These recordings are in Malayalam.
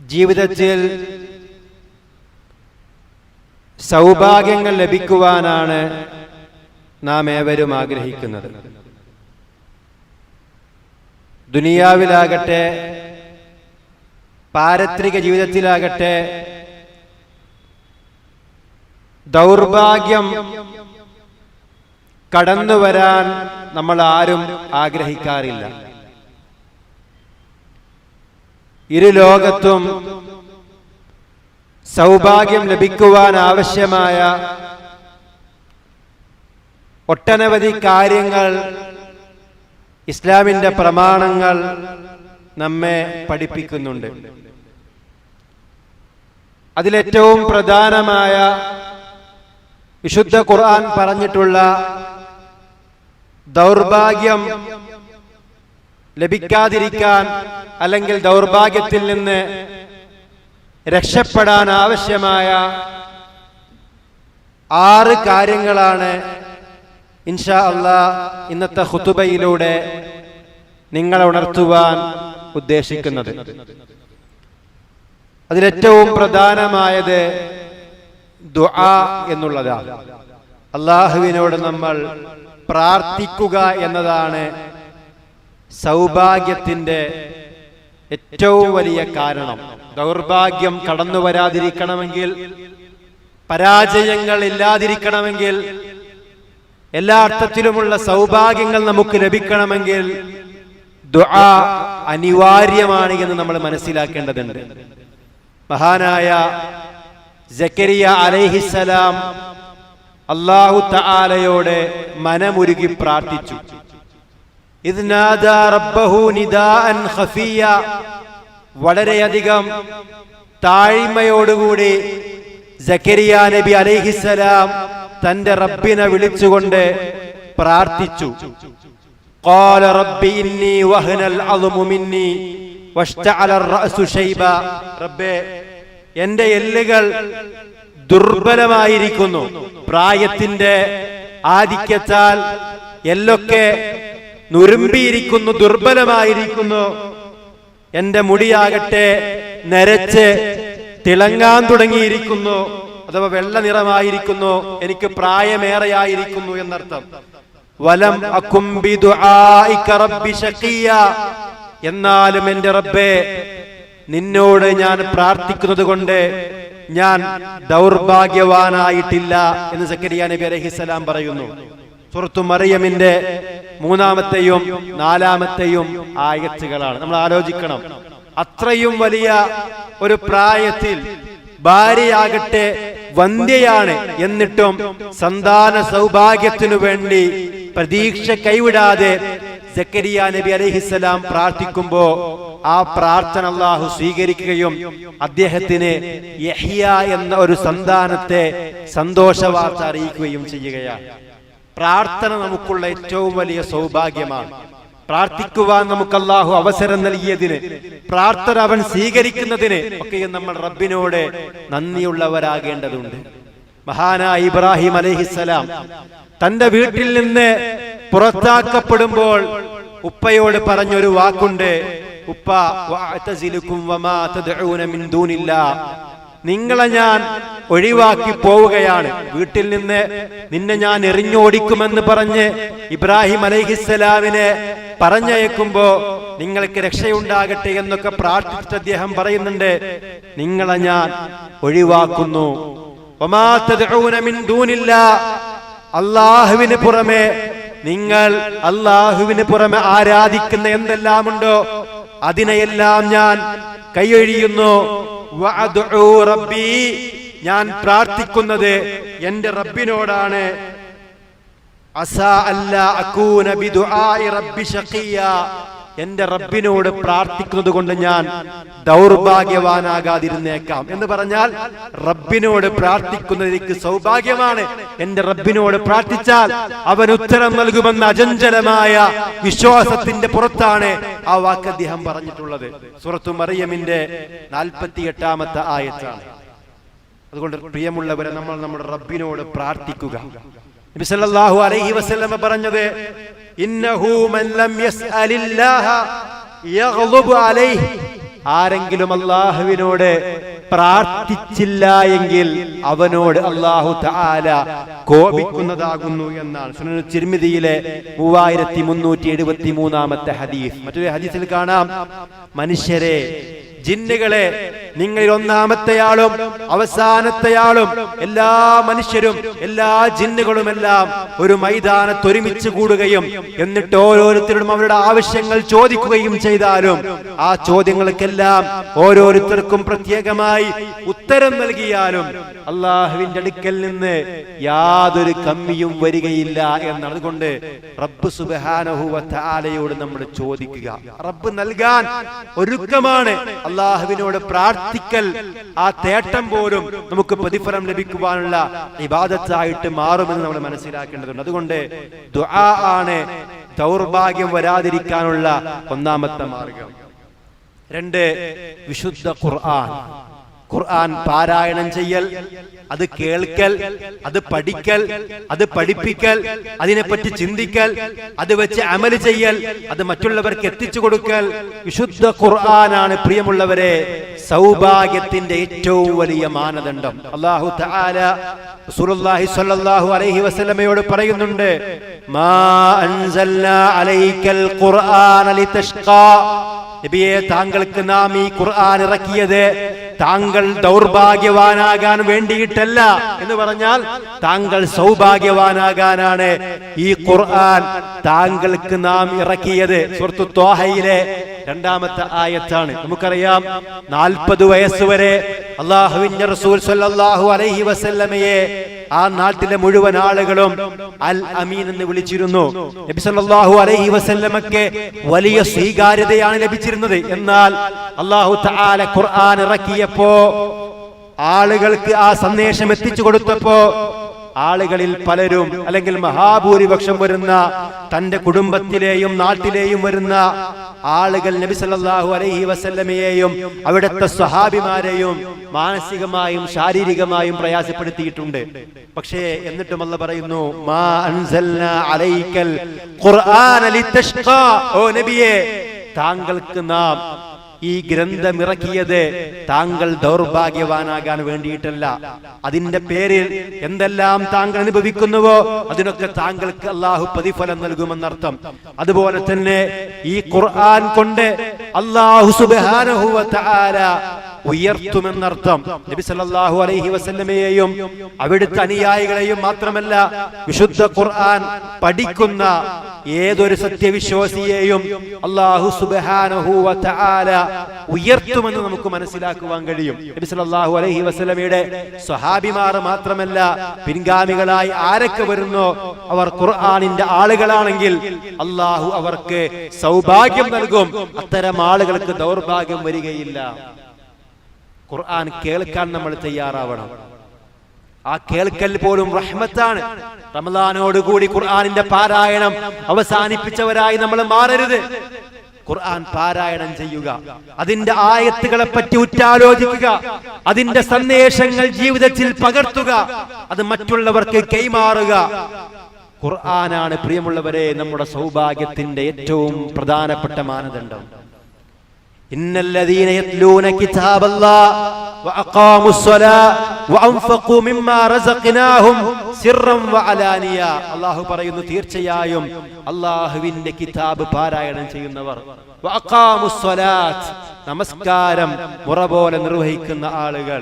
ജീവിതത്തിൽ സൗഭാഗ്യങ്ങൾ ലഭിക്കുവാനാണ് നാം ഏവരും ആഗ്രഹിക്കുന്നത്. ദുനിയാവിലാകട്ടെ പാരത്രിക ജീവിതത്തിലാകട്ടെ ദൗർഭാഗ്യം കടന്നു വരാൻ നമ്മൾ ആരും ആഗ്രഹിക്കാറില്ല. ഇരു ലോകത്തും സൗഭാഗ്യം ലഭിക്കുവാൻ ആവശ്യമായ ഒട്ടനവധി കാര്യങ്ങൾ ഇസ്ലാമിന്റെ പ്രമാണങ്ങൾ നമ്മെ പഠിപ്പിക്കുന്നുണ്ട്. അതിലേറ്റവും പ്രധാനമായ വിശുദ്ധ ഖുർആൻ പറഞ്ഞിട്ടുള്ള ദൗർഭാഗ്യം ലഭിക്കാതിരിക്കാൻ അല്ലെങ്കിൽ ദൗർഭാഗ്യത്തിൽ നിന്ന് രക്ഷപ്പെടാൻ ആവശ്യമായ ആറ് കാര്യങ്ങളാണ് ഇൻഷാ അള്ളാ ഇന്നത്തെ ഹുതുബയിലൂടെ നിങ്ങളെ ഉണർത്തുവാൻ ഉദ്ദേശിക്കുന്നത്. അതിലേറ്റവും പ്രധാനമായത് ദുആ എന്നുള്ളതാണ്. അള്ളാഹുവിനോട് നമ്മൾ പ്രാർത്ഥിക്കുക എന്നതാണ് സൗഭാഗ്യത്തിന്റെ ഏറ്റവും വലിയ കാരണം. ദൗർഭാഗ്യം കടന്നു വരാതിരിക്കണമെങ്കിൽ പരാജയങ്ങൾ ഇല്ലാതിരിക്കണമെങ്കിൽ എല്ലാ അർത്ഥത്തിലുമുള്ള സൗഭാഗ്യങ്ങൾ നമുക്ക് ലഭിക്കണമെങ്കിൽ ദുആ അനിവാര്യമാണ് എന്ന് നമ്മൾ മനസ്സിലാക്കേണ്ടതുണ്ട്. മഹാനായ ജക്കരിയ അലൈഹിസലാം അള്ളാഹു തആലയോട് മനമുരുകി പ്രാർത്ഥിച്ചു. വളരെയധികം താഴ്മയോടുകൂടി ജക്കരിയ നബി അലൈഹിസലാം തന്റെ റബ്ബിനെ വിളിച്ചുകൊണ്ട് പ്രാർത്ഥിച്ചു قال رب إني وهن العظم مني واشتعل الرأس شيبا റബ്ബേ എന്റെ എല്ലുകൾ ദുർബലമായിരിക്കുന്നു പ്രായത്തിന്റെ ആധിക്യത്താൽ എല്ലൊക്കെ നുരുമ്പിയിരിക്കുന്നു ദുർബലമായിരിക്കുന്നു. എന്റെ മുടിയാകട്ടെ നരച്ച് തിളങ്ങാൻ തുടങ്ങിയിരിക്കുന്നു. അഥവാ വെള്ള നിറമായിരിക്കുന്നു. എനിക്ക് പ്രായമേറെയായിരിക്കുന്നു എന്നർത്ഥം. വലം അക്കുംബി എന്നാലും എന്റെ റബ്ബേ നിന്നോട് ഞാൻ പ്രാർത്ഥിക്കുന്നത് കൊണ്ട് ഞാൻ ദൗർഭാഗ്യവാനായിട്ടില്ല എന്ന് സക്കരിയ നബി അലൈഹിസ്സലാം പറയുന്നു. സുഹൃത്തു മറിയമിന്റെ മൂന്നാമത്തെയും നാലാമത്തെയും ആയത്തുകളാണ്. നമ്മൾ ആലോചിക്കണം. അത്രയും വലിയ ഒരു പ്രായത്തിൽ ഭാര്യയാകട്ടെ വന്ധ്യയാണ് എന്നിട്ടും സന്താന സൗഭാഗ്യത്തിനു വേണ്ടി പ്രതീക്ഷ കൈവിടാതെ സക്കരിയ നബി അലഹിസ്സലാം പ്രാർത്ഥിക്കുമ്പോ ആ പ്രാർത്ഥന അള്ളാഹു സ്വീകരിക്കുകയും അദ്ദേഹത്തിന് യഹിയ എന്ന ഒരു സന്താനത്തെ സന്തോഷ വാർത്ത അറിയിക്കുകയും ചെയ്യുകയാണ്. പ്രാർത്ഥന നമുക്കുള്ള ഏറ്റവും വലിയ സൗഭാഗ്യമാണ്. പ്രാർത്ഥിക്കുവാൻ നമുക്ക് അള്ളാഹു അവസരം നൽകിയതിന് പ്രാർത്ഥന അവൻ സ്വീകരിക്കുന്നതിന് ഒക്കെ നമ്മൾ റബ്ബിനോട് നന്ദിയുള്ളവരാകേണ്ടതുണ്ട്. മഹാനായ ഇബ്രാഹിം അലഹിസലാം തന്റെ വീട്ടിൽ നിന്ന് പുറത്താക്കപ്പെടുമ്പോൾ ഉപ്പയോട് പറഞ്ഞൊരു വാക്കുണ്ട് ഉപ്പ നിങ്ങളെ ഞാൻ ഒഴിവാക്കി പോവുകയാണ്. വീട്ടിൽ നിന്ന് നിന്നെ ഞാൻ എറിഞ്ഞോടിക്കുമെന്ന് പറഞ്ഞ് ഇബ്രാഹിം അലൈഹിസ്സലാമിനെ പറഞ്ഞയക്കുമ്പോ നിങ്ങൾക്ക് രക്ഷയുണ്ടാകട്ടെ എന്നൊക്കെ പ്രാർത്ഥിച്ചിട്ട് അദ്ദേഹം പറയുന്നുണ്ട്. നിങ്ങളെ ഞാൻ ഒഴിവാക്കുന്നു. അള്ളാഹുവിന് പുറമെ നിങ്ങൾ അള്ളാഹുവിന് പുറമെ ആരാധിക്കുന്ന എന്തെല്ലാമുണ്ടോ? അതിനെയെല്ലാം ഞാൻ കൈയൊഴിയുന്നു. റബ്ബി ഞാൻ പ്രാർത്ഥിക്കുന്നത് എന്റെ റബ്ബിനോടാണ്. അസാ അല്ലാ അകൂന ബിദുആഇ റബ്ബി ശഖിയ എന്റെ റബ്ബിനോട് പ്രാർത്ഥിക്കുന്നത് കൊണ്ട് ഞാൻ ദൗർഭാഗ്യവാനാകാതിരുന്നേക്കാം. എന്ന് പറഞ്ഞാൽ റബ്ബിനോട് പ്രാർത്ഥിക്കുന്നത് എനിക്ക് സൗഭാഗ്യമാണ്. എന്റെ റബ്ബിനോട് പ്രാർത്ഥിച്ചാൽ അവൻ ഉത്തരം നൽകുമെന്ന അജഞ്ചലമായ വിശ്വാസത്തിന്റെ പുറത്താണ് ആ വാക്ക് അദ്ദേഹം പറഞ്ഞിട്ടുള്ളത്. സുറത്തു മറിയമിന്റെ നാൽപ്പത്തി എട്ടാമത്തെ ആയത്താണ്. അതുകൊണ്ട് പ്രിയമുള്ളവരെ നമ്മൾ നമ്മുടെ റബ്ബിനോട് പ്രാർത്ഥിക്കുക. അലൈഹി വസല്ലമ പറഞ്ഞത് ഇന്നഹു യഗ്ളുബു അലൈഹി. ആരെങ്കിലും അള്ളാഹുവിനോട് പ്രാർത്ഥിച്ചില്ല എങ്കിൽ അവനോട് അള്ളാഹു താല കോപിക്കുന്നതാകുന്നു എന്നാണ് സുനു ചിർമിതിയിലെ മൂവായിരത്തി മുന്നൂറ്റി എഴുപത്തി മൂന്നാമത്തെ ഹദീസ്. മറ്റൊരു ഹദീസിൽ കാണാം മനുഷ്യരെ ജിന്നുകളെ നിങ്ങളിൽ ഒന്നാമത്തെയാളും അവസാനത്തെയാളും എല്ലാ മനുഷ്യരും എല്ലാ ജിന്നുകളും എല്ലാം ഒരു മൈതാനത്ത് ഒരുമിച്ച് കൂടുകയും എന്നിട്ട് ഓരോരുത്തരോടും അവരുടെ ആവശ്യങ്ങൾ ചോദിക്കുകയും ചെയ്താലും ആ ചോദ്യങ്ങൾക്കെല്ലാം ഓരോരുത്തർക്കും പ്രത്യേകമായി ഉത്തരം നൽകിയാലും അള്ളാഹുവിന്റെ അടുക്കൽ നിന്ന് യാതൊരു കമ്മിയും വരികയില്ല എന്നാണ്. അതുകൊണ്ട് റബ്ബ് സുബാനഹുവലയോട് നമ്മൾ ചോദിക്കുക. റബ്ബ് നൽകാൻ ഒരുക്കമാണ്. അള്ളാഹുവിനോട് പ്രാർത്ഥിക്കൽ ആ തേട്ടം പോലും നമുക്ക് പ്രതിഫലം ലഭിക്കുവാനുള്ള ഇബാദത്തായിട്ട് മാറുമെന്ന് നമ്മൾ മനസ്സിലാക്കേണ്ടതുണ്ട്. അതുകൊണ്ട് ദുആ ആണ് ദൗർഭാഗ്യം വരാതിരിക്കാനുള്ള ഒന്നാമത്തെ മാർഗം. രണ്ട് വിശുദ്ധ ഖുർആൻ. ഖുർആൻ പാരായണം ചെയ്യൽ അത് കേൾക്കൽ അത് പഠിക്കൽ അത് പഠിപ്പിക്കൽ അതിനെപ്പറ്റി ചിന്തിക്കൽ അത് വെച്ച് അമൽ ചെയ്യൽ അത് മറ്റുള്ളവർക്ക് എത്തിച്ചു കൊടുക്കൽ. വിശുദ്ധ ഖുർആനാണ് പ്രിയമുള്ളവരെ സൗഭാഗ്യത്തിന്റെ ഏറ്റവും വലിയ മാനദണ്ഡം. അള്ളാഹു തആല റസൂലുള്ളാഹി സ്വല്ലല്ലാഹു അലൈഹി വസല്ലമയോട് പറയുന്നുണ്ട് മാ അൻസല്ല അലൈക്കൽ ഖുർആന ലിതഷ്ഖാ. നബിയെ താങ്കൾക്ക് നാം ഈ ഖുർആൻ ഇറക്കിയത് താങ്കൾ ദൗർഭാഗ്യവാനാകാൻ വേണ്ടിയിട്ടല്ല എന്ന് പറഞ്ഞാൽ താങ്കൾ സൗഭാഗ്യവാനാകാനാണ് ഈ ഖുർആൻ താങ്കൾക്ക് നാം ഇറക്കിയത്. സുഹൃത്തു ത്വാഹയിലെ രണ്ടാമത്തെ ആയത്താണ്. നമുക്കറിയാം നാൽപ്പത് വയസ്സുവരെ അള്ളാഹുവിന്റെ റസൂൽ സല്ലല്ലാഹു അലൈഹി വസല്ലമയെ ആ നാട്ടിലെ മുഴുവൻ ആളുകളും അൽ അമീൻ എന്ന് വിളിച്ചിരുന്നു. നബി സല്ലല്ലാഹു അലൈഹി വസല്ലമക്ക് വലിയ സ്വീകാര്യതയാണ് ലഭിച്ചിരുന്നത്. എന്നാൽ അള്ളാഹു തആല ഖുർആൻ ഇറക്കിയപ്പോ ആളുകൾക്ക് ആ സന്ദേശം എത്തിച്ചു കൊടുത്തപ്പോ ആളുകളിൽ പലരും അല്ലെങ്കിൽ മഹാഭൂരിപക്ഷം വരുന്ന തന്റെ കുടുംബത്തിലെയും നാട്ടിലെയും വരുന്ന ആളുകൾ നബി സല്ലാഹു അലൈഹി വസല്ലമയെയും അവിടുത്തെ സ്വഹാബിമാരെയും മാനസികമായും ശാരീരികമായും പ്രയാസപ്പെടുത്തിയിട്ടുണ്ട്. പക്ഷേ എന്നിട്ടും അല്ല പറയുന്നു മാ അലൈക്കൽ ഓ നബിയെ താങ്കൾക്ക് നാം ഈ ഗ്രന്ഥമിറക്കിയത് താങ്കൾ ദൗർഭാഗ്യവാനാകാൻ വേണ്ടിയിട്ടല്ല. അതിന്റെ പേരിൽ എന്തെല്ലാം താങ്കൾ അനുഭവിക്കുന്നുവോ അതിനൊക്കെ താങ്കൾക്ക് അള്ളാഹു പ്രതിഫലം നൽകുമെന്നർത്ഥം. അതുപോലെ തന്നെ ഈ ഖുർആൻ കൊണ്ട് അള്ളാഹു ഉയർത്തുമെന്നർത്ഥം. നബി സല്ലല്ലാഹു അലൈഹി വസല്ലമയെയും അവിടുത്തെ അനുയായികളെയും മാത്രമല്ല വിശുദ്ധ ഖുർആൻ പഠിക്കുന്ന ഏതൊരു സത്യവിശ്വാസിയെയും അള്ളാഹു തആല ഉയർത്തുമെന്ന് നമുക്ക് മനസ്സിലാക്കുവാൻ കഴിയും. നബി സല്ലല്ലാഹു അലൈഹി വസല്ലമയുടെ സ്വഹാബിമാർ മാത്രമല്ല പിൻഗാമികളായി ആരൊക്കെ വരുന്നോ അവർ ഖുർആാനിന്റെ ആളുകളാണെങ്കിൽ അള്ളാഹു അവർക്ക് സൗഭാഗ്യം നൽകും. അത്തരം ആളുകൾക്ക് ദൗർഭാഗ്യം വരികയില്ല. ഖുർആൻ കേൾക്കാൻ നമ്മൾ തയ്യാറാവണം. ആ കേൾക്കൽ പോലും റഹ്മത്താണ്. റമദാനോടുകൂടി ഖുർആാനിന്റെ പാരായണം അവസാനിപ്പിച്ചവരായി നമ്മൾ മാറരുത്. ഖുർആൻ പാരായണം ചെയ്യുക. അതിന്റെ ആയത്തുകളെ പറ്റി ഉറ്റാലോചിക്കുക. അതിന്റെ സന്ദേശങ്ങൾ ജീവിതത്തിൽ പകർത്തുക. അത് മറ്റുള്ളവർക്ക് കൈമാറുക. ഖുർആനാണ് പ്രിയമുള്ളവരെ നമ്മുടെ സൗഭാഗ്യത്തിന്റെ ഏറ്റവും പ്രധാനപ്പെട്ട മാനദണ്ഡം. إن الذين يتلون كتاب الله وأقاموا الصلاة وأنفقوا مما رزقناهم سرا وعلانيا അള്ളാഹു പറയുന്നു തീർച്ചയായും അള്ളാഹുവിന്റെ കിതാബ് പാരായണം ചെയ്യുന്നവർ വഅഖാമു സ്വലാത്ത് നമസ്കാരം മുറ പോലെ നിർവഹിക്കുന്ന ആളുകൾ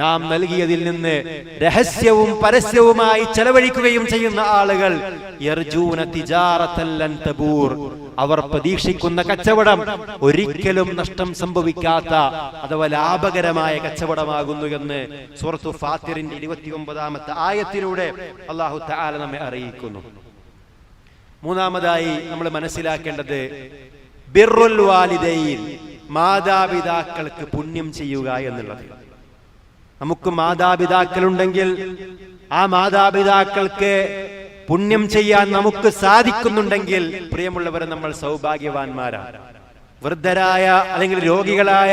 നാം നൽകിയതിൽ നിന്ന് രഹസ്യവും പരസ്യവുമായി ചെലവഴിക്കുകയും ചെയ്യുന്ന ആളുകൾ അവർ പ്രതീക്ഷിക്കുന്ന കച്ചവടം ഒരിക്കലും നഷ്ടം സംഭവിക്കാത്ത അഥവാ ലാഭകരമായ കച്ചവടമാകുന്നു എന്ന് സൂറത്തു ഫാത്തിറിന്റെ ഇരുപത്തി ഒമ്പതാമത്തെ ആയത്തിലൂടെ അള്ളാഹു തആല നമ്മെ അറിയിക്കുന്നു. മൂന്നാമതായി നമ്മൾ മനസ്സിലാക്കേണ്ടത് ബിറുൽ വാലിദൈൻ മാതാപിതാക്കൾക്ക് പുണ്യം ചെയ്യുക എന്നുള്ളത്. നമുക്ക് മാതാപിതാക്കളുണ്ടെങ്കിൽ ആ മാതാപിതാക്കൾക്ക് പുണ്യം ചെയ്യാൻ നമുക്ക് സാധിക്കുന്നുണ്ടെങ്കിൽ പ്രിയമുള്ളവരെ നമ്മൾ സൗഭാഗ്യവാന്മാരാണ്. വൃദ്ധരായ അല്ലെങ്കിൽ രോഗികളായ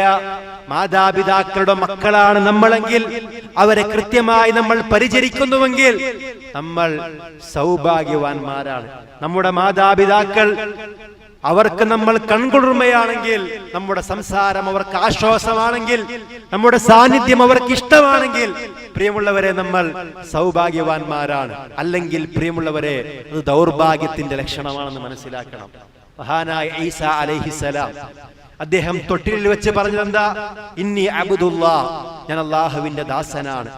മാതാപിതാക്കളുടെ മക്കളാണ് നമ്മളെങ്കിൽ അവരെ കൃത്യമായി നമ്മൾ പരിചരിക്കുന്നുവെങ്കിൽ നമ്മൾ സൗഭാഗ്യവാന്മാരാണ്. നമ്മുടെ മാതാപിതാക്കൾ അവർക്ക് നമ്മൾ കൺകുളിർമയാണെങ്കിൽ നമ്മുടെ സംസാരം അവർക്ക് ആശ്വാസമാണെങ്കിൽ നമ്മുടെ സാന്നിധ്യം അവർക്ക് ഇഷ്ടമാണെങ്കിൽ പ്രിയമുള്ളവരെ നമ്മൾ സൗഭാഗ്യവാന്മാരാണ്. അല്ലെങ്കിൽ പ്രിയമുള്ളവരെ അത് ദൗർഭാഗ്യത്തിന്റെ ലക്ഷണമാണെന്ന് മനസ്സിലാക്കണം. മഹാനായ ഈസ അലഹിസലാം അദ്ദേഹം തൊട്ടിലിൽ വെച്ച് പറഞ്ഞതെന്താ? ഇന്നി അബുദുല്ലാ ഞാൻ അള്ളാഹുവിന്റെ ദാസനാണ്.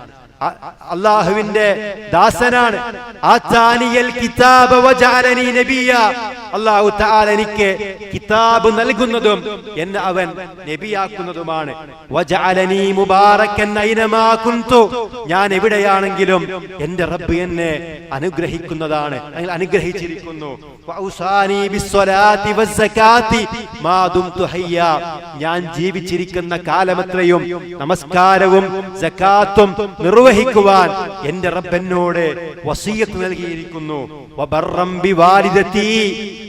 അള്ളാഹുവിന്റെ ദാസനാണ്. ആ വജഅലനി നബിയ അള്ളാഹു തആല എനിക്ക് കിതാബ് നൽകുന്നതും എന്നെ അവൻ നബിയാക്കുന്നതുമാണ്. ഞാൻ എവിടെയാണെങ്കിലും എന്റെ റബ്ബ് എന്നെ അനുഗ്രഹിക്കുന്നതാണ്. അനുഗ്രഹിച്ചിരിക്കുന്നു. ഞാൻ ജീവിച്ചിരിക്കുന്ന കാലമത്രയും നമസ്കാരവും സക്കാത്തും നിർവഹിക്കുവാൻ എന്റെ റബ്ബെന്നോട് വസീയത്ത് നൽകിയിരിക്കുന്നു.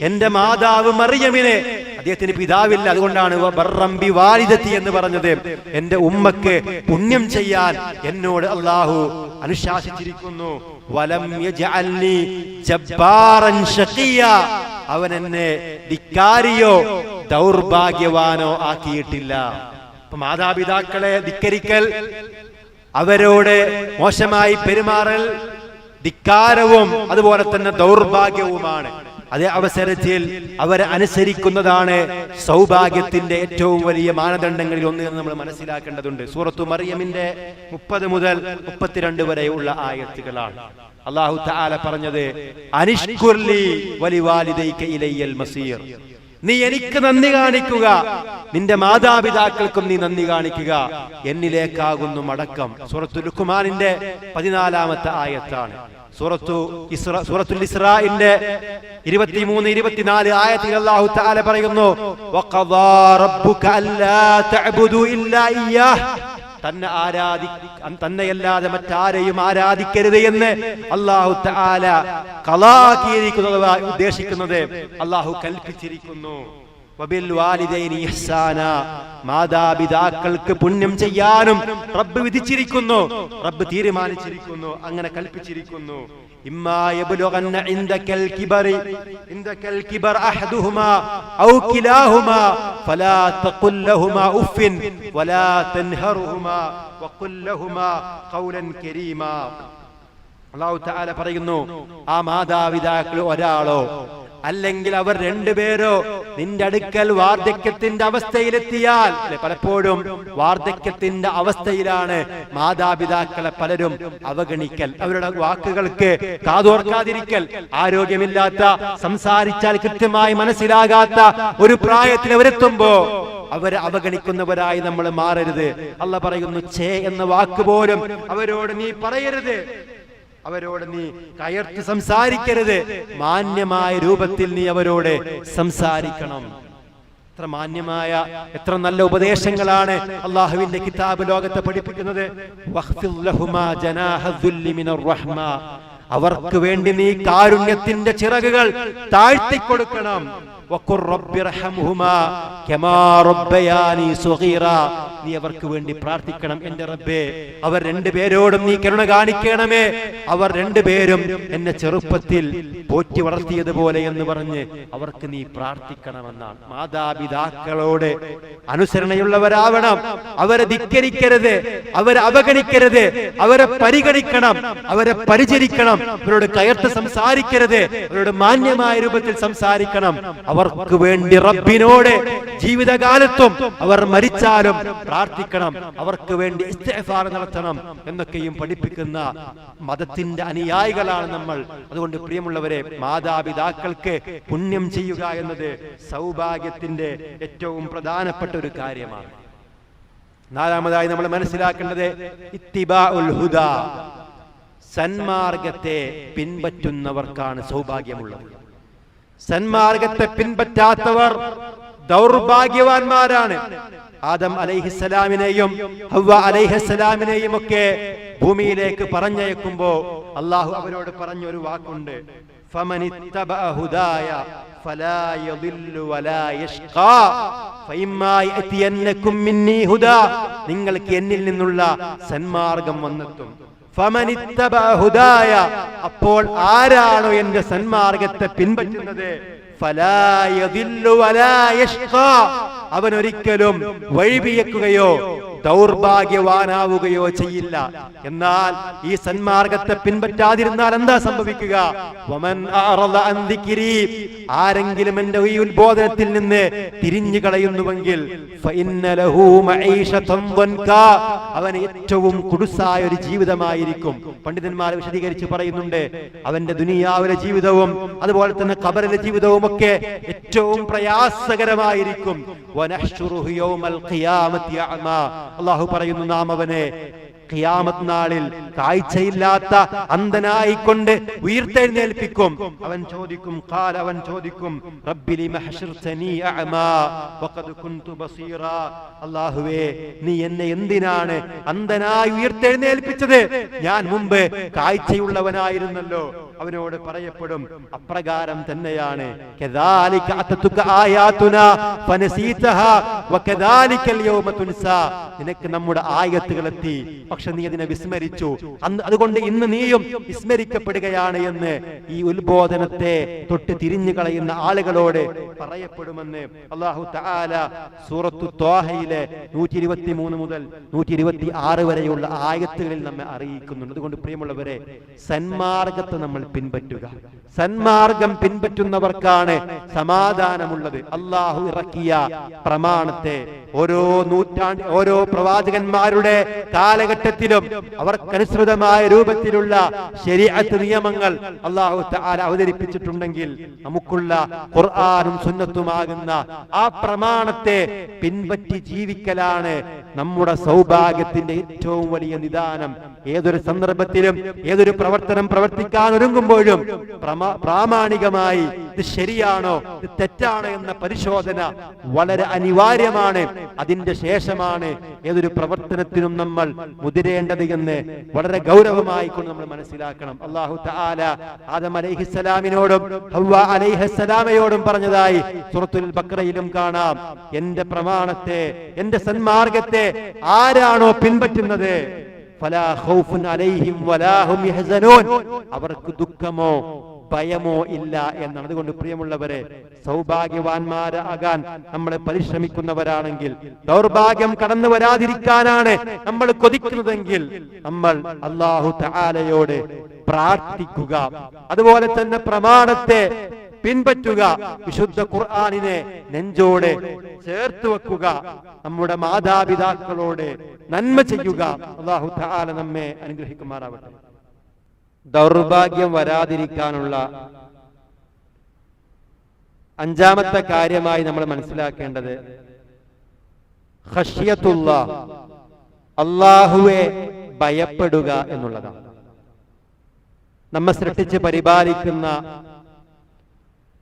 എന്റെ മാതാവ് മറിയമിനെ അദ്ദേഹത്തിന് പിതാവില്ല. അതുകൊണ്ടാണ് വബർറം ബിവാലിദതി എന്ന് പറഞ്ഞത്. എന്റെ ഉമ്മക്ക് പുണ്യം ചെയ്യാൻ എന്നോട് അള്ളാഹു അനുശാസിച്ചിരിക്കുന്നു. വലം അവൻ എന്നെ ധിക്കാരിയോ ദൗർഭാഗ്യവാനോ ആക്കിയിട്ടില്ല. മാതാപിതാക്കളെ ധിക്കരിക്കൽ അവരോട് മോശമായി പെരുമാറൽ ധിക്കാരവും അതുപോലെ തന്നെ ദൗർഭാഗ്യവുമാണ്. അതേ അവസരത്തിൽ അവരെ അനുസരിക്കുന്നതാണ് സൗഭാഗ്യത്തിന്റെ ഏറ്റവും വലിയ മാനദണ്ഡങ്ങളിൽ ഒന്ന് എന്ന് നമ്മൾ മനസ്സിലാക്കേണ്ടതുണ്ട്. സൂറത്തു മറിയമിന്റെ മുപ്പത് മുതൽ മുപ്പത്തിരണ്ട് വരെയുള്ള ആയത്തുകളാണ്. അള്ളാഹു താല പറഞ്ഞത് അനിഷ്കുർലി ഇലയ്യൽ മസീർ. നീ എനിക്ക് നന്ദി കാണിക്കുക നിന്റെ മാതാപിതാക്കൾക്കും നീ നന്ദി കാണിക്കുക. എന്നിലേക്കാകുന്നു മടക്കം. സൂറത്തു ലുക്കുമാനിന്റെ പതിനാലാമത്തെ ആയത്താണ്. സൂറത്തു സൂറത്തുൽ ഇസ്രാഇന്റെ ഇരുപത്തിമൂന്ന് ഇരുപത്തിനാല് ആയത്തിൽ അല്ലാഹു തആല പറയുന്നു തന്നെ ആരാധി തന്നെയല്ലാതെ മറ്റാരെയും ആരാധിക്കരുത് എന്ന് അള്ളാഹു തആല കലാക്കിയിരിക്കുന്നത് ഉദ്ദേശിക്കുന്നത് അള്ളാഹു കൽപ്പിച്ചിരിക്കുന്നു. വബിൽ വാലിദൈനി ഇഹ്സാന. മാതാപിതാക്കൾക്ക് പുണ്യം ചെയ്യാനും റബ്ബ് വിധിച്ചിരിക്കുന്നു. റബ്ബ് തീരുമാനിച്ചിരിക്കുന്നു. അങ്ങനെ കൽപ്പിച്ചിരിക്കുന്നു. അള്ളാഹു പറയുന്നു ആ മാതാപിതാക്കൾ ഒരാളോ അല്ലെങ്കിൽ അവർ രണ്ടുപേരോ നിന്റെ അടുക്കൽ വാർദ്ധക്യത്തിന്റെ അവസ്ഥയിലെത്തിയാൽ പലപ്പോഴും വാർദ്ധക്യത്തിന്റെ അവസ്ഥയിലാണ് മാതാപിതാക്കളെ പലരും അവഗണിക്കൽ. അവരുടെ വാക്കുകൾക്ക് കാതോർക്കാതിരിക്കൽ. ആരോഗ്യമില്ലാത്ത സംസാരിച്ചാൽ കൃത്യമായി മനസ്സിലാകാത്ത ഒരു പ്രായത്തിൽ അവരെത്തുമ്പോ അവരെ അവഗണിക്കുന്നവരായി നമ്മൾ മാറരുത്. അല്ല പറയുന്നു ചേ എന്ന വാക്ക് പോലും അവരോട് നീ പറയരുത്. അവരോട് നീ കയർത്ത് സംസാരിക്കരുത്. മാന്യമായ രൂപത്തിൽ നീ അവരോട് സംസാരിക്കണം. എത്ര മാന്യമായ എത്ര നല്ല ഉപദേശങ്ങളാണ് അള്ളാഹുവിന്റെ കിതാബ് ലോകത്തെ പഠിപ്പിക്കുന്നത്. അവർക്ക് വേണ്ടി നീ കാരുണ്യത്തിന്റെ ചിറകുകൾ താഴ്ത്തിക്കൊടുക്കണം. നീ അവർക്ക് വേണ്ടി പ്രാർത്ഥിക്കണം എന്റെ റബ്ബേ. അവർ രണ്ടുപേരോടും നീ കരുണ കാണിക്കണമേ. അവർ രണ്ടുപേരും എന്നെ ചെറുപ്പത്തിൽ പോറ്റി വളർത്തിയതുപോലെ എന്ന് പറഞ്ഞ് അവർക്ക് നീ പ്രാർത്ഥിക്കണമെന്നാണ്. മാതാപിതാക്കളോട് അനുസരണയുള്ളവരാവണം. അവരെ ധിക്കരിക്കരുത്. അവരെ അവഗണിക്കരുത്. അവരെ പരിഗണിക്കണം. അവരെ പരിചരിക്കണം. അവരോട് കയർത്ത് സംസാരിക്കരുത്. അവരോട് മാന്യമായ രൂപത്തിൽ സംസാരിക്കണം. അവർക്ക് വേണ്ടി റബ്ബിനോട് ജീവിതകാലത്തും അവർ മരിച്ചാലും പ്രാർത്ഥിക്കണം. അവർക്ക് വേണ്ടി നടത്തണം എന്നൊക്കെയും പഠിപ്പിക്കുന്ന മതത്തിന്റെ അനുയായികളാണ് നമ്മൾ. അതുകൊണ്ട് പ്രിയമുള്ളവരെ മാതാപിതാക്കൾക്ക് പുണ്യം ചെയ്യുക എന്നത് സൗഭാഗ്യത്തിന്റെ ഏറ്റവും പ്രധാനപ്പെട്ട ഒരു കാര്യമാണ്. നാലാമതായി നമ്മൾ മനസ്സിലാക്കേണ്ടത് ഇത്തിബാ ഉൽ ഹുദ. സന്മാർഗത്തെ പിൻപറ്റുന്നവർക്കാണ് സൗഭാഗ്യമുള്ളത്. സന്മാർഗത്തെ പിൻപറ്റാത്തവർ ദൗർഭാഗ്യവാന്മാരാണ്. ആദം അലൈഹിസ്സലാമിനെയും ഹവ്വ അലൈഹിസ്സലാമിനെയും ഒക്കെ ഭൂമിയിലേക്ക് പറഞ്ഞയക്കുമ്പോ അള്ളാഹു അവരോട് പറഞ്ഞൊരു വാക്കുണ്ട്. നിങ്ങൾക്ക് എന്നിൽ നിന്നുള്ള സന്മാർഗം വന്നെത്തും. ഹുദായ. അപ്പോൾ ആരാണോ എന്റെ സന്മാർഗത്തെ പിൻപറ്റുന്നത്? അവൻ ഒരിക്കലും വഴിപിയക്കുകയോ ദൗർഭാഗ്യവാനാവുകയോ ചെയ്യില്ല. എന്നാൽ ഈ സന്മാർഗത്തെ പിൻപറ്റാതിരുന്നാൽ എന്താ സംഭവിക്കുക? ആരെങ്കിലും എന്റെ ഈ ഉത്ബോധനത്തിൽ നിന്ന് തിരിഞ്ഞു കളയുന്നുവെങ്കിൽ അവന് ഏറ്റവും കുടുസായ ഒരു ജീവിതമായിരിക്കും. പണ്ഡിതന്മാർ വിശദീകരിച്ച് പറയുന്നുണ്ട് അവന്റെ ദുനിയാവിലെ ജീവിതവും അതുപോലെ തന്നെ കബറിലെ ജീവിതവും ഒക്കെ ഏറ്റവും പ്രയാസകരമായിരിക്കും. അള്ളാഹു പറയുന്നു നാം അവനെ ഖിയാമത്ത് നാളിൽ കാഴ്ചയില്ലാത്ത അന്ധനായിക്കൊണ്ട് ഉയർത്തെഴുന്നേൽപ്പിക്കും. അവൻ ചോദിക്കും കാൽ അവൻ ചോദിക്കും റബ്ബിലി ഹശർതനി അഅമാ വഖദ് കുൻതു ബസീറാ. അല്ലാഹുവേ നീ എന്നെ എന്തിനാണ് അന്ധനായി ഉയർത്തെഴുന്നേൽപ്പിച്ചത്? ഞാൻ മുമ്പ് കാഴ്ചയുള്ളവനായിരുന്നല്ലോ. അവനോട് പറയപ്പെടും അപ്രകാരം തന്നെയാണ്. നിനക്ക് നമ്മുടെ ആയത്തുകൾ എത്തി പക്ഷെ നീ അതിനെ വിസ്മരിച്ചു. അതുകൊണ്ട് ഇന്ന് നീയും വിസ്മരിക്കപ്പെടുകയാണ് എന്ന് ഈ ഉത്ബോധനത്തെ തൊട്ട് തിരിഞ്ഞു കളയുന്ന ആളുകളോട് പറയപ്പെടുമെന്ന് അള്ളാഹു തആല സൂറത്തു ത്വാഹയിലെ നൂറ്റി ഇരുപത്തി മൂന്ന് മുതൽ നൂറ്റി ഇരുപത്തി ആറ് വരെയുള്ള ആയത്തുകളിൽ നമ്മെ അറിയിക്കുന്നുണ്ട്. അതുകൊണ്ട് പ്രിയമുള്ളവരെ സന്മാർഗത്തെ നമ്മൾ പിൻപറ്റുക. സന്മാർഗം പിൻപറ്റുന്നവർക്കാണ് സമാധാനമുള്ളത്. അള്ളാഹു ഇറക്കിയ പ്രമാണത്തെ ഓരോ നൂറ്റാണ്ട് ഓരോ പ്രവാചകന്മാരുടെ കാലഘട്ടത്തിലും അവർക്കനുസൃതമായ രൂപത്തിലുള്ള ശരീഅത്ത് നിയമങ്ങൾ അള്ളാഹു അവതരിപ്പിച്ചിട്ടുണ്ടെങ്കിൽ നമുക്കുള്ള ഖുർആാനും സുന്നത്തുമാകുന്ന ആ പ്രമാണത്തെ പിൻപറ്റി ജീവിക്കലാണ് നമ്മുടെ സൗഭാഗ്യത്തിന്റെ ഏറ്റവും വലിയ നിദാനം. ഏതൊരു സന്ദർഭത്തിലും ഏതൊരു പ്രവർത്തനം പ്രവർത്തിക്കാൻ ഒരുങ്ങുമ്പോഴും പ്രമാ- പ്രാമാണികമായി ഇത് ശരിയാണോ ഇത് തെറ്റാണോ എന്ന പരിശോധന വളരെ അനിവാര്യമാണ്. അതിന്റെ ശേഷമാണ് ഏതൊരു പ്രവർത്തനത്തിനും നമ്മൾ മുതിരേണ്ടത് എന്ന് വളരെ ഗൗരവമായി കൊണ്ട് നമ്മൾ മനസ്സിലാക്കണം. അള്ളാഹു തആല ആദം അലൈഹിസ്സലാമിനോടും ഹവ്വ അലൈഹിസ്സലാമയോടും പറഞ്ഞതായി സൂറത്തുൽ ബക്രയിലും കാണാം. എന്റെ പ്രമാണത്തെ എന്റെ സന്മാർഗത്തെ ആരാണോ പിൻപറ്റുന്നത്? അവർക്ക് ദുഃഖമോ ഭയമോ ഇല്ല എന്നാണ്. അതുകൊണ്ട് പ്രിയമുള്ളവരെ സൗഭാഗ്യവാന്മാരാകാൻ നമ്മൾ പരിശ്രമിക്കുന്നവരാണെങ്കിൽ ദൗർഭാഗ്യം കടന്നു വരാതിരിക്കാനാണ് നമ്മൾ കൊതിക്കുന്നതെങ്കിൽ നമ്മൾ അള്ളാഹു തആലയോട് പ്രാർത്ഥിക്കുക. അതുപോലെ തന്നെ പ്രമാണത്തെ പിൻപറ്റുക. വിശുദ്ധ ഖുർആാനിനെ നെഞ്ചോടെ ചേർത്ത് വെക്കുക. നമ്മുടെ മാതാപിതാക്കളോട് നന്മ ചെയ്യുക. അള്ളാഹു നമ്മെ അനുഗ്രഹിക്കുമാറാവട്ടെ. ദൗർഭാഗ്യം വരാതിരിക്കാനുള്ള അഞ്ചാമത്തെ കാര്യമായി നമ്മൾ മനസ്സിലാക്കേണ്ടത് ഹഷ്യത്തുള്ള അള്ളാഹുവെ ഭയപ്പെടുക എന്നുള്ളതാണ്. നമ്മെ സൃഷ്ടിച്ച് പരിപാലിക്കുന്ന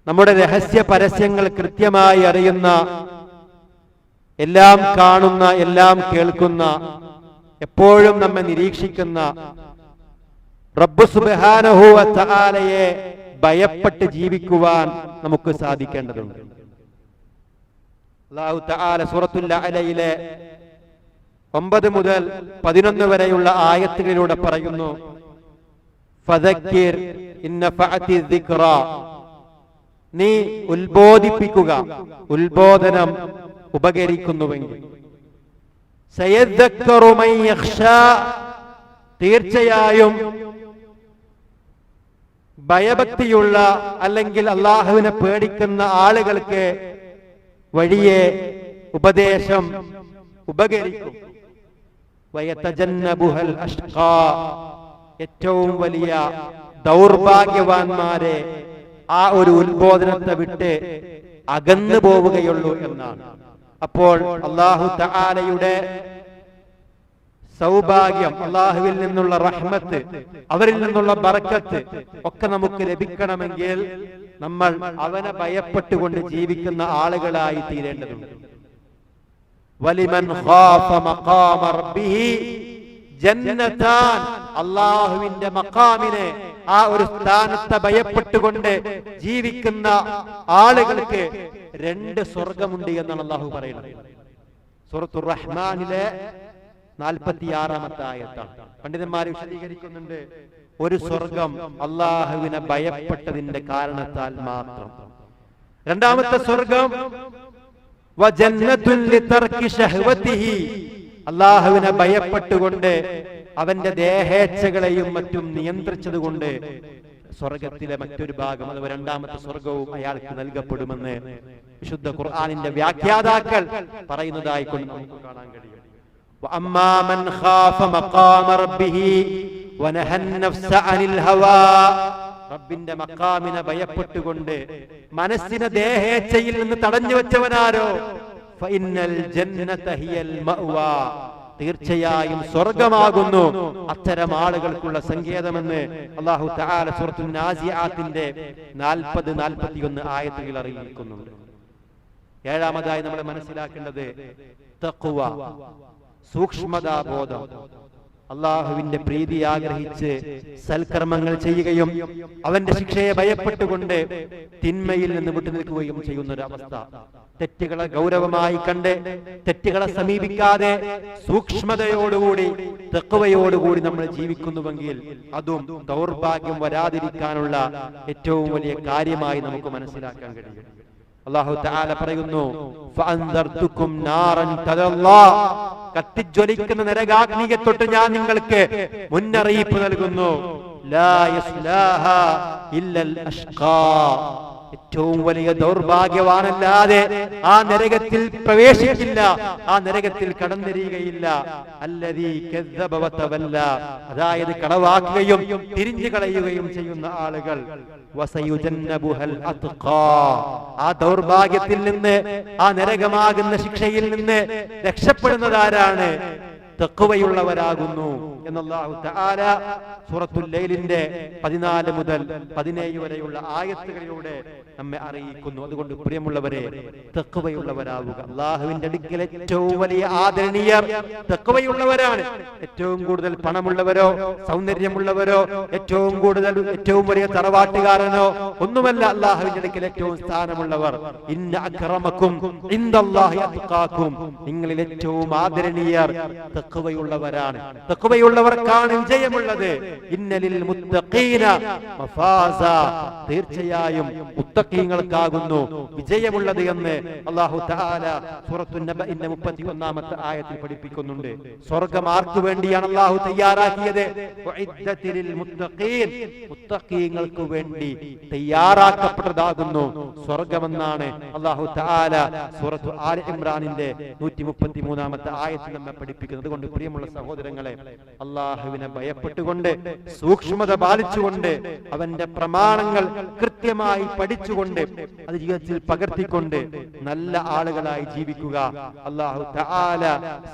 നമ്മുടെ രഹസ്യ പരസ്യങ്ങൾ കൃത്യമായി അറിയുന്ന എല്ലാം കാണുന്ന എല്ലാം കേൾക്കുന്ന എപ്പോഴും നമ്മെ നിരീക്ഷിക്കുന്ന റബ്ബു സുബ്ഹാനഹു വ തആലയെ ഭയപ്പെട്ട് ജീവിക്കുവാൻ നമുക്ക് സാധിക്കേണ്ടതുണ്ട്. തആല സൂറത്തുൽ അലയിലെ ഒമ്പത് മുതൽ പതിനൊന്ന് വരെയുള്ള ആയത്തുകളിലൂടെ പറയുന്നു നീ ഉത്ബോധിപ്പിക്കുക. ഉത്ബോധനം ഉപകരിക്കുന്നുവെങ്കിൽ. തീർച്ചയായും ഭയഭക്തിയുള്ള അല്ലെങ്കിൽ അള്ളാഹുവിനെ പേടിക്കുന്ന ആളുകൾക്ക് വഴിയെ ഉപദേശം ഉപകരിക്കും. ഏറ്റവും വലിയ ദൗർഭാഗ്യവാന്മാരെ ആ ഒരു ഉത്ബോധനത്തെ വിട്ട് അകന്നു പോവുകയുള്ളൂ എന്നാണ്. അപ്പോൾ അള്ളാഹു തആലയുടെ സൗഭാഗ്യം അള്ളാഹുവിൽ നിന്നുള്ള റഹ്മത്ത് അവരിൽ നിന്നുള്ള ബറക്കത്ത് ഒക്കെ നമുക്ക് ലഭിക്കണമെങ്കിൽ നമ്മൾ അവനെ ഭയപ്പെട്ടുകൊണ്ട് ജീവിക്കുന്ന ആളുകളായി തീരേണ്ടതുണ്ട്. വലിമൻ ജന്നതാൻ അള്ളാഹുവിന്റെ മക്കാമിനെ ആ ഒരു സ്ഥാനത്തെ ഭയപ്പെട്ടുകൊണ്ട് ജീവിക്കുന്ന ആളുകൾക്ക് രണ്ട് സ്വർഗമുണ്ട് എന്നാണ് അള്ളാഹു പറയുന്നത് സൂറത്തുർ റഹ്മാനിലെ നാൽപ്പത്തിയാറാമത്തെ ആയത്താണ് പണ്ഡിതന്മാർ വിശദീകരിക്കുന്നുണ്ട് ഒരു സ്വർഗം അള്ളാഹുവിനെ ഭയപ്പെട്ടതിന്റെ കാരണത്താൽ മാത്രം രണ്ടാമത്തെ സ്വർഗം. അള്ളാഹുവിനെ ഭയപ്പെട്ടുകൊണ്ട് അവന്റെ ദേഹേച്ഛകളെയും മറ്റും നിയന്ത്രിച്ചതുകൊണ്ട് സ്വർഗത്തിലെ മറ്റൊരു ഭാഗം അഥവാ രണ്ടാമത്തെ സ്വർഗവും അയാൾക്ക് നൽകപ്പെടുമെന്ന് വിശുദ്ധ ഖുർആാനിന്റെ വ്യാഖ്യാതാക്കൾ പറയുന്നതായിക്കൊണ്ട് നമുക്ക് റബ്ബിന്റെ മക്കാമിനെ ഭയപ്പെട്ടുകൊണ്ട് മനസ്സിനെ ദേഹേച്ഛയിൽ നിന്ന് തടഞ്ഞു വെച്ചവനാരോ? തീർച്ചയായും സ്വർഗമാകുന്നു. അത്തരം ആളുകൾക്കുള്ള സങ്കേതമെന്ന് അള്ളാഹു തആല സൂറത്തുൽ നാസിയാത്തിന്റെ നാൽപ്പത് നാൽപ്പത്തിയൊന്ന് ആയത്തുകൾ അറിയിക്കുന്നുണ്ട് ഏഴാമതായി നമ്മൾ മനസ്സിലാക്കേണ്ടത് തഖ്വ. സൂക്ഷ്മതാബോധം. അള്ളാഹുവിന്റെ പ്രീതി ആഗ്രഹിച്ച് സൽക്കർമ്മങ്ങൾ ചെയ്യുകയും അവന്റെ ശിക്ഷയെ ഭയപ്പെട്ടുകൊണ്ട് തിന്മയിൽ നിന്ന് വിട്ടുനിൽക്കുകയും ചെയ്യുന്ന ഒരു അവസ്ഥ തെറ്റുകളെ ഗൗരവമായി കണ്ട് തെറ്റുകളെ സമീപിക്കാതെ സൂക്ഷ്മതയോടുകൂടി തെക്കുവയോടുകൂടി നമ്മൾ ജീവിക്കുന്നുവെങ്കിൽ അതും ദൗർഭാഗ്യം വരാതിരിക്കാനുള്ള ഏറ്റവും വലിയ കാര്യമായി നമുക്ക് മനസ്സിലാക്കാൻ കഴിയും. അള്ളാഹു താല പറയുന്നു കത്തിജ്വലിക്കുന്ന നരകാഗ്നിയെ തൊട്ട് ഞാൻ നിങ്ങൾക്ക് മുന്നറിയിപ്പ് നൽകുന്നു. ഏറ്റവും വലിയ ദൗർഭാഗ്യവാനല്ലാതെ ആ നരകത്തിൽ പ്രവേശിക്കില്ല. ആ നരകത്തിൽ കടന്നിരിയുകയില്ല അല്ലതീവല്ല അതായത് കളവാക്കുകയും തിരിഞ്ഞു കളയുകയും ചെയ്യുന്ന ആളുകൾ. ആ ദൗർഭാഗ്യത്തിൽ നിന്ന് ആ നരകമാകുന്ന ശിക്ഷയിൽ നിന്ന് രക്ഷപ്പെടുന്നതാരാണ്? തെക്കുവയുള്ളവരാകുന്നു എന്നല്ലാഹു തആല സൂറത്തുൽ ലൈലിന്റെ പതിനാല് മുതൽ പതിനേഴ് വരെയുള്ള ആയത്തുകളിലൂടെ നമ്മെ അറിയിക്കുന്നു. അതുകൊണ്ട് പ്രിയമുള്ളവരെ തെക്കുവയുള്ളവരാവുക അള്ളാഹുവിന്റെ അടുക്കൽ ഏറ്റവും വലിയ ആദരണീയർ തെക്കുവയുള്ളവരാണ് ഏറ്റവും കൂടുതൽ പണമുള്ളവരോ സൗന്ദര്യമുള്ളവരോ ഏറ്റവും കൂടുതൽ ഏറ്റവും വലിയ തറവാട്ടുകാരനോ ഒന്നുമല്ല അള്ളാഹുവിന്റെ അടുക്കൽ ഏറ്റവും സ്ഥാനമുള്ളവർ. ഇന്ന അക്രമക്കും ഇന്ദല്ലാഹി അത്ഖാക്കും. നിങ്ങളിൽ ഏറ്റവും ആദരണീയർ തെക്കുവയുള്ളവരാണ്. തക്കുവയുള്ളവർക്കാണ് വിജയമുള്ളത്. ഇന്നലിൽ മുത്തഖീന മഫാസ. തീർച്ചയായും മുത്തഖീങ്ങൾക്കാകുന്നു വിജയമുള്ളത് എന്ന് അല്ലാഹു തആല സൂറത്തുൻ നബഇന്റെ 31ാമത്തെ ആയത്തിൽ പഠിപ്പിക്കുന്നുണ്ട്. സ്വർഗം ആർക്കു വേണ്ടിയാണ് അല്ലാഹു തയ്യാറാക്കിയത്? ഉഇദ്ദത്തിൽ മുത്തഖീൻ. മുത്തഖീങ്ങൾക്ക് വേണ്ടി തയ്യാറാക്കപ്പെട്ടതാകുന്നു. സ്വർഗമെന്നാണ് അല്ലാഹു തആല സൂറത്തു ആൽ ഇമ്രാനിന്റെ 133ാമത്തെ ആയത്തിൽ നമ്മെ പഠിപ്പിക്കുന്നത്. കൊണ്ട് പ്രിയമുള്ള സഹോദരങ്ങളെ അള്ളാഹുവിനെ ഭയപ്പെട്ടുകൊണ്ട് സൂക്ഷ്മത പാലിച്ചുകൊണ്ട് അവന്റെ പ്രമാണങ്ങൾ കൃത്യമായി പഠിച്ചുകൊണ്ട് അത് ജീവിതത്തിൽ പകർത്തിക്കൊണ്ട് നല്ല ആളുകളായി ജീവിക്കുക. അള്ളാഹു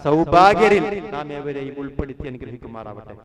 സൗഭാഗ്യരിൽ നാം എവരെയും ഉൾപ്പെടുത്തി അനുഗ്രഹിക്കുമാറാവട്ടെ.